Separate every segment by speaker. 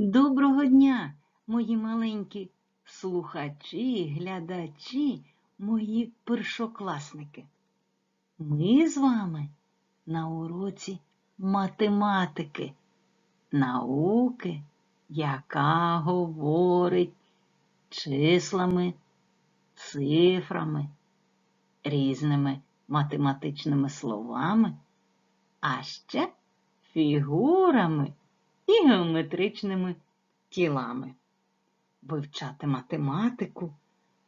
Speaker 1: Доброго дня, мої маленькі слухачі, глядачі, мої першокласники. Ми з вами на уроці математики, науки, яка говорить числами, цифрами, різними математичними словами, а ще фігурами і геометричними тілами. Вивчати математику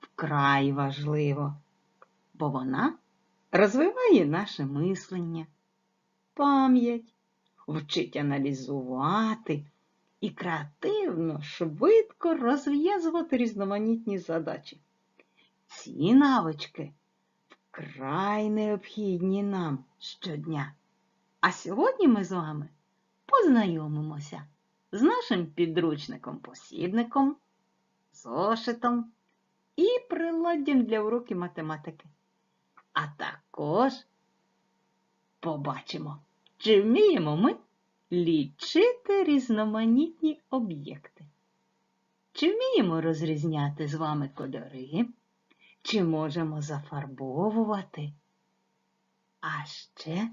Speaker 1: вкрай важливо, бо вона розвиває наше мислення, пам'ять, вчить аналізувати і креативно, швидко розв'язувати різноманітні задачі. Ці навички вкрай необхідні нам щодня. А сьогодні ми з вами познайомимося з нашим підручником-посібником, зошитом і приладдям для уроків математики. А також побачимо, чи вміємо ми лічити різноманітні об'єкти. Чи вміємо розрізняти з вами кольори, чи можемо зафарбовувати. А ще,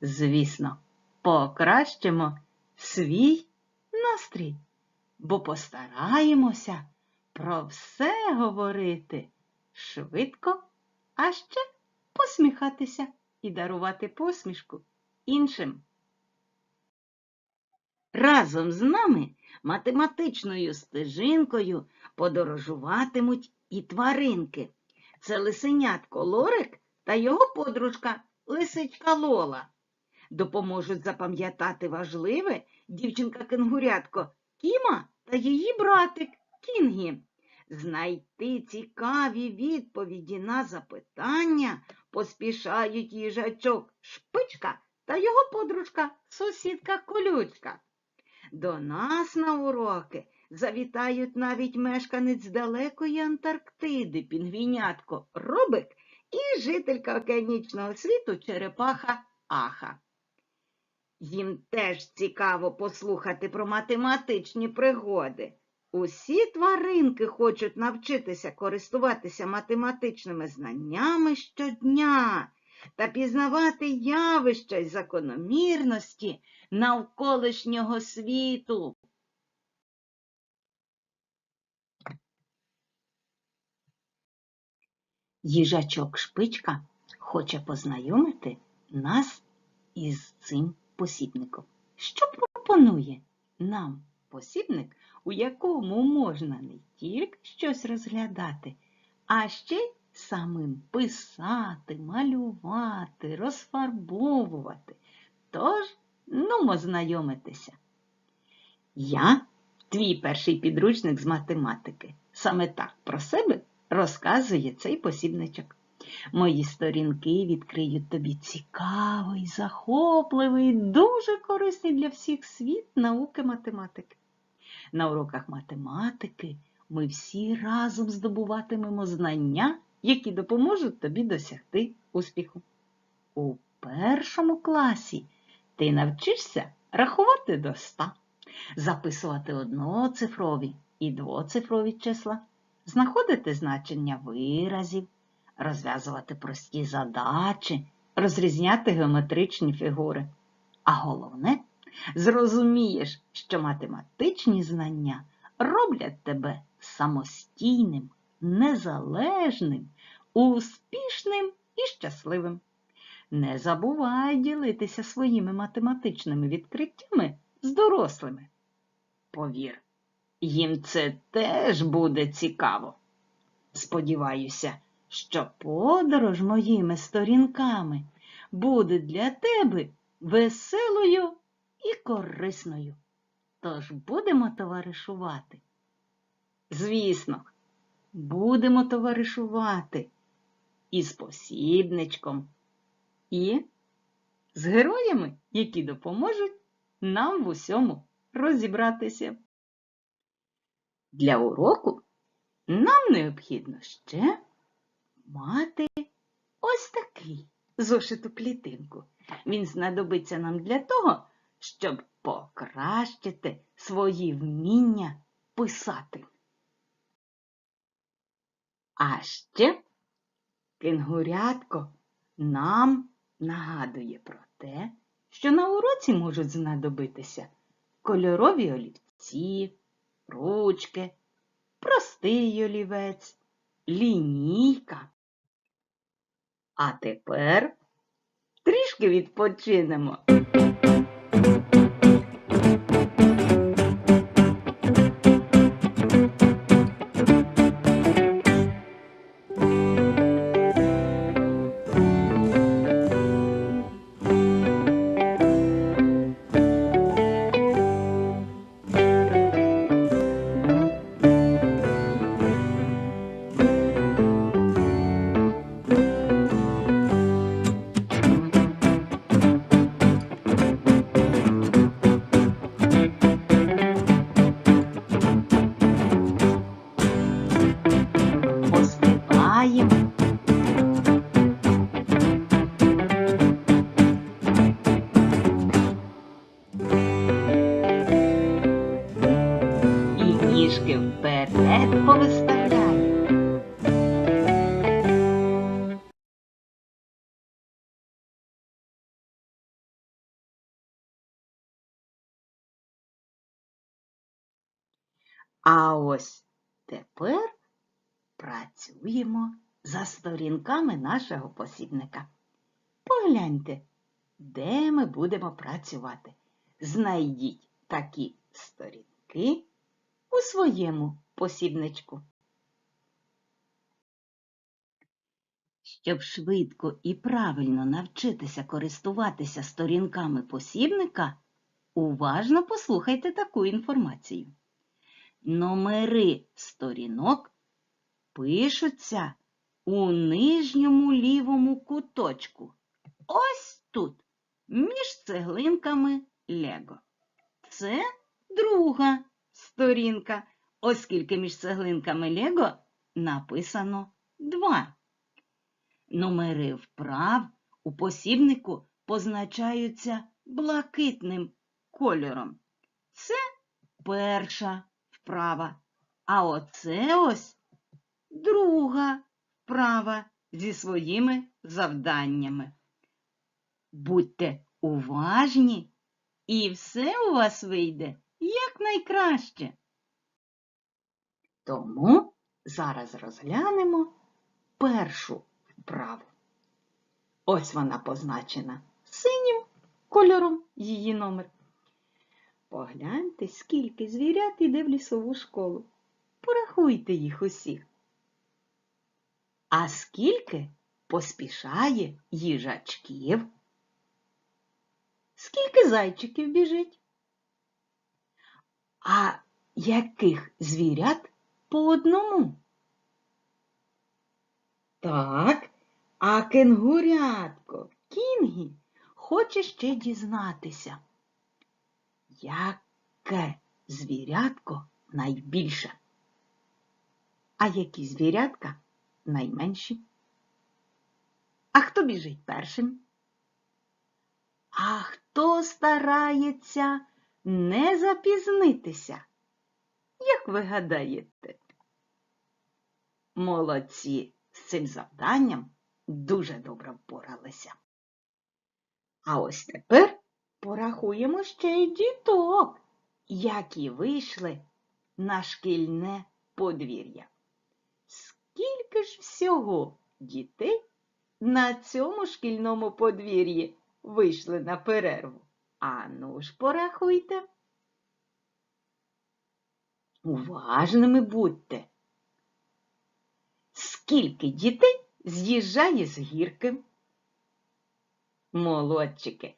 Speaker 1: звісно, покращимо свій настрій, бо постараємося про все говорити швидко, а ще посміхатися і дарувати посмішку іншим. Разом з нами математичною стежинкою подорожуватимуть і тваринки. Це лисенятко Лорик та його подружка Лисичка Лола допоможуть запам'ятати важливе дівчинка-кенгурятко Кіма та її братик Кінгі. Знайти цікаві відповіді на запитання поспішають їжачок Шпичка та його подружка сусідка Колючка. До нас на уроки завітають навіть мешканець далекої Антарктиди, пінгвінятко Робик і жителька океанічного світу черепаха Аха. Їм теж цікаво послухати про математичні пригоди. Усі тваринки хочуть навчитися користуватися математичними знаннями щодня та пізнавати явища й закономірності навколишнього світу. Їжачок Шпичка хоче познайомити нас із цим посібником. Що пропонує нам посібник, у якому можна не тільки щось розглядати, а ще й самим писати, малювати, розфарбовувати. Тож, нумо знайомитися. Я твій перший підручник з математики. Саме так про себе розказує цей посібничок. Мої сторінки відкриють тобі цікавий, захопливий, дуже корисний для всіх світ науки математики. На уроках математики ми всі разом здобуватимемо знання, які допоможуть тобі досягти успіху. У першому класі ти навчишся рахувати до ста, записувати одноцифрові і двоцифрові числа, знаходити значення виразів, розв'язувати прості задачі, розрізняти геометричні фігури. А головне, зрозумієш, що математичні знання роблять тебе самостійним, незалежним, успішним і щасливим. Не забувай ділитися своїми математичними відкриттями з дорослими. Повір, їм це теж буде цікаво. Сподіваюся, що подорож моїми сторінками буде для тебе веселою і корисною. Тож будемо товаришувати. Звісно, будемо товаришувати із посібничком, і з героями, які допоможуть нам в усьому розібратися. Для уроку нам необхідно ще мати ось такий зошиту клітинку. Він знадобиться нам для того, щоб покращити свої вміння писати. А ще кенгурятко нам нагадує про те, що на уроці можуть знадобитися кольорові олівці, ручки, простий олівець, лінійка. А тепер трішки відпочинемо. А ось тепер працюємо за сторінками нашого посібника. Погляньте, де ми будемо працювати. Знайдіть такі сторінки у своєму посібничку. Щоб швидко і правильно навчитися користуватися сторінками посібника, уважно послухайте таку інформацію. Номери сторінок пишуться у нижньому лівому куточку. Ось тут, між цеглинками Лего. Це друга сторінка, оскільки між цеглинками Лего написано 2. Номери вправ у посібнику позначаються блакитним кольором. Це перша вправа. А оце ось друга вправа зі своїми завданнями. Будьте уважні, і все у вас вийде якнайкраще. Тому зараз розглянемо першу вправу. Ось вона позначена синім кольором її номер. Погляньте, скільки звірят іде в лісову школу. Порахуйте їх усіх. А скільки поспішає їжачків? Скільки зайчиків біжить? А яких звірят по одному? Так, а кенгурятко, кінгі, хоче ще дізнатися, яке звірятко найбільше? А які звірятка найменші? А хто біжить першим? А хто старається не запізнитися? Як ви гадаєте? Молодці з цим завданням дуже добре впоралися. А ось тепер порахуємо ще й діток, які вийшли на шкільне подвір'я. Скільки ж всього дітей на цьому шкільному подвір'ї вийшли на перерву? Ану ж порахуйте. Уважними будьте. Скільки дітей з'їжджає з гірки? Молодчики,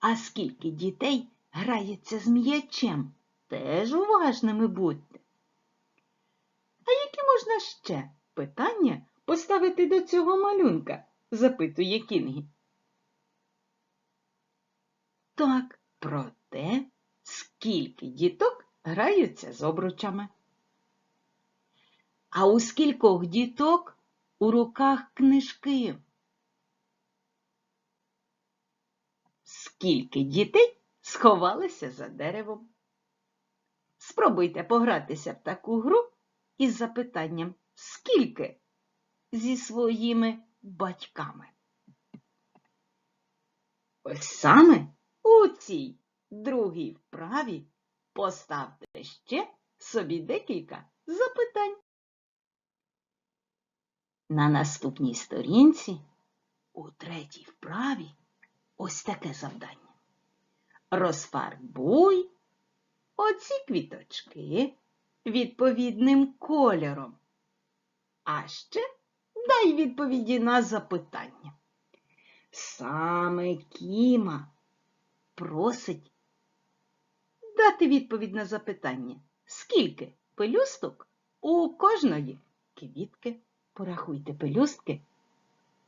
Speaker 1: а скільки дітей грається з м'ячем? Теж уважними будьте. А які можна ще питання поставити до цього малюнка? запитує Кінгі. Так, про те, скільки діток граються з обручами. А у скількох діток у руках книжки? Скільки дітей сховалися за деревом. Спробуйте погратися в таку гру із запитанням скільки зі своїми батьками. Ось саме у цій другій вправі поставте ще собі декілька запитань. На наступній сторінці у третій вправі ось таке завдання. Розфарбуй оці квіточки відповідним кольором. А ще дай відповіді на запитання. Саме Кіма просить дати відповідь на запитання, скільки пелюсток у кожної квітки. Порахуйте пелюстки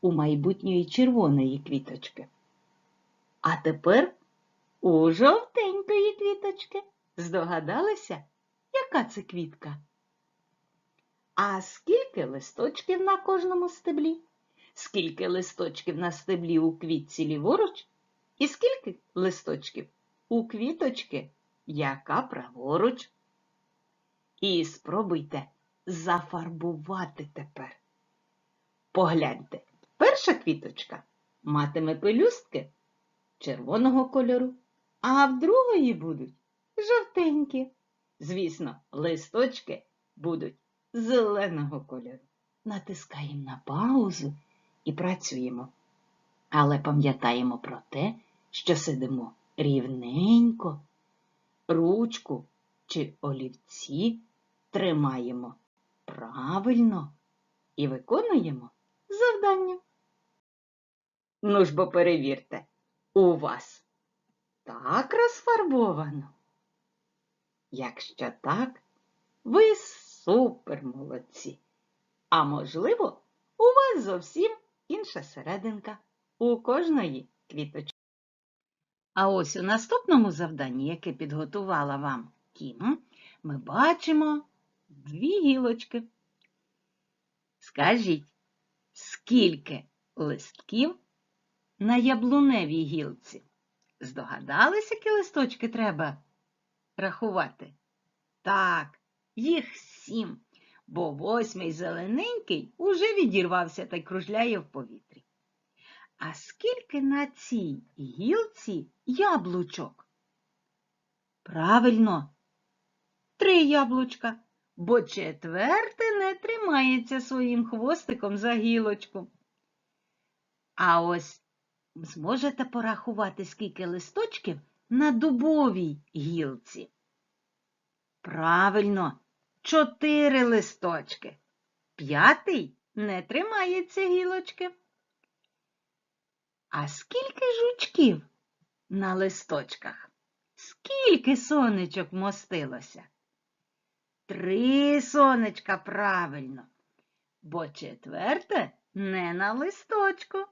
Speaker 1: у майбутньої червоної квіточки. А тепер у жовтенької квіточки. Здогадалися, яка це квітка? А скільки листочків на кожному стеблі? Скільки листочків на стеблі у квітці ліворуч? І скільки листочків у квіточки, яка праворуч? І спробуйте зафарбувати тепер. Погляньте, перша квіточка матиме пелюстки червоного кольору, а в другої будуть жовтенькі. Звісно, листочки будуть зеленого кольору. Натискаємо на паузу і працюємо. Але пам'ятаємо про те, що сидимо рівненько, ручку чи олівці тримаємо правильно і виконуємо завдання. Ну ж бо перевірте, у вас так розфарбовано? Якщо так, ви супер молодці. А можливо, у вас зовсім інша серединка у кожної квіточки. А ось у наступному завданні, яке підготувала вам Кім, ми бачимо дві гілочки. Скажіть, скільки листків на яблуневій гілці? Здогадались, які листочки треба рахувати? Так, їх сім, бо восьмий зелененький уже відірвався та й кружляє в повітрі. А скільки на цій гілці яблучок? Правильно, три яблучка, бо четверте не тримається своїм хвостиком за гілочку. А ось зможете порахувати, скільки листочків на дубовій гілці? Правильно, чотири листочки. П'ятий не тримається гілочки. А скільки жучків на листочках? Скільки сонечок мостилося? Три сонечка правильно, бо четверте не на листочку.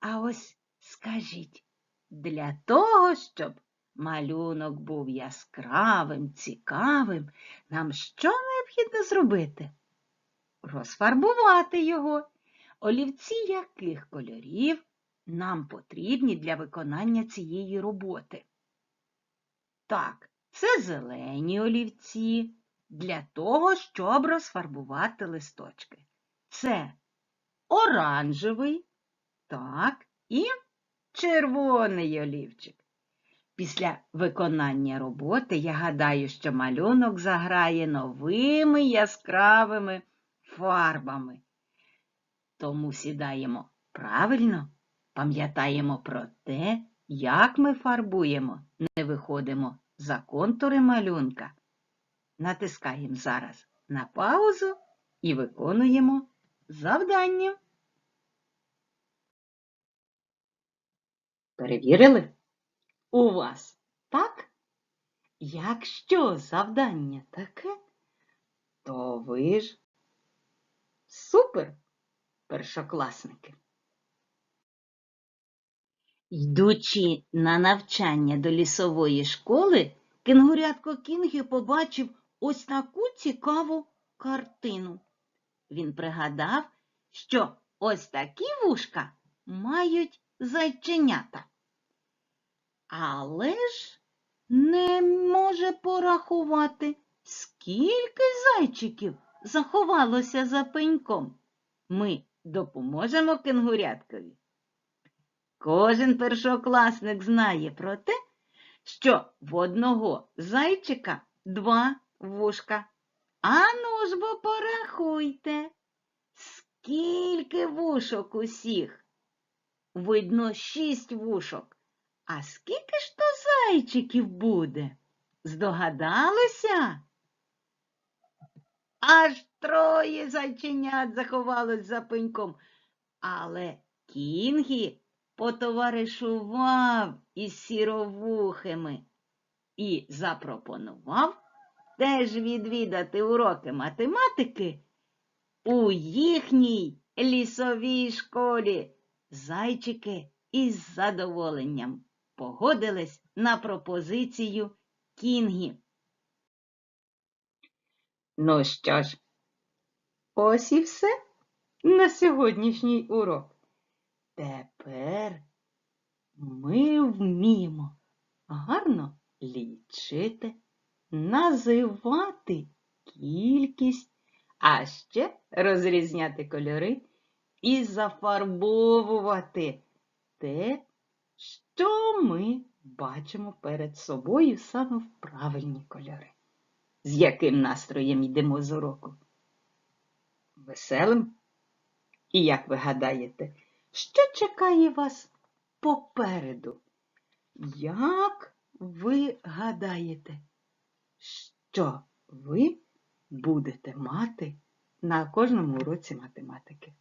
Speaker 1: А ось скажіть, для того, щоб малюнок був яскравим, цікавим, нам що необхідно зробити? Розфарбувати його. Олівці яких кольорів нам потрібні для виконання цієї роботи? Так, це зелені олівці для того, щоб розфарбувати листочки. Це оранжевий, так, і червоний олівчик. Після виконання роботи я гадаю, що малюнок заграє новими яскравими фарбами. Тому сідаємо правильно, пам'ятаємо про те, як ми фарбуємо, не виходимо за контури малюнка. Натискаємо зараз на паузу і виконуємо завдання. Перевірили? У вас так? Якщо завдання таке, то ви ж супер першокласники. Йдучи на навчання до лісової школи, кенгурятко Кінгі побачив ось таку цікаву картину. Він пригадав, що ось такі вушка мають зайченята. але ж не може порахувати, скільки зайчиків заховалося за пеньком. Ми допоможемо кенгуряткові. Кожен першокласник знає про те, що в одного зайчика два вушка. Ану ж бо порахуйте, скільки вушок усіх? Видно, шість вушок. А скільки ж то зайчиків буде? Здогадалися? Аж троє зайченят заховалось за пеньком. Але Кінгі потоваришував із сіровухими і запропонував теж відвідати уроки математики у їхній лісовій школі. Зайчики із задоволенням погодились на пропозицію Кінгі. Ну що ж, ось і все на сьогоднішній урок. Тепер ми вміємо гарно лічити, називати кількість, а ще розрізняти кольори і зафарбовувати те, що ми бачимо перед собою саме в правильні кольори. З яким настроєм йдемо з уроку? Веселим? І як ви гадаєте, що чекає вас попереду? Як ви гадаєте, що ви будете мати на кожному уроці математики?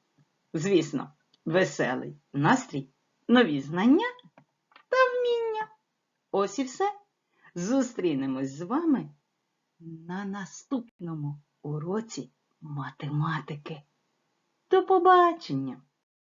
Speaker 1: Звісно, веселий настрій, нові знання та вміння. Ось і все. Зустрінемось з вами на наступному уроці математики. До побачення!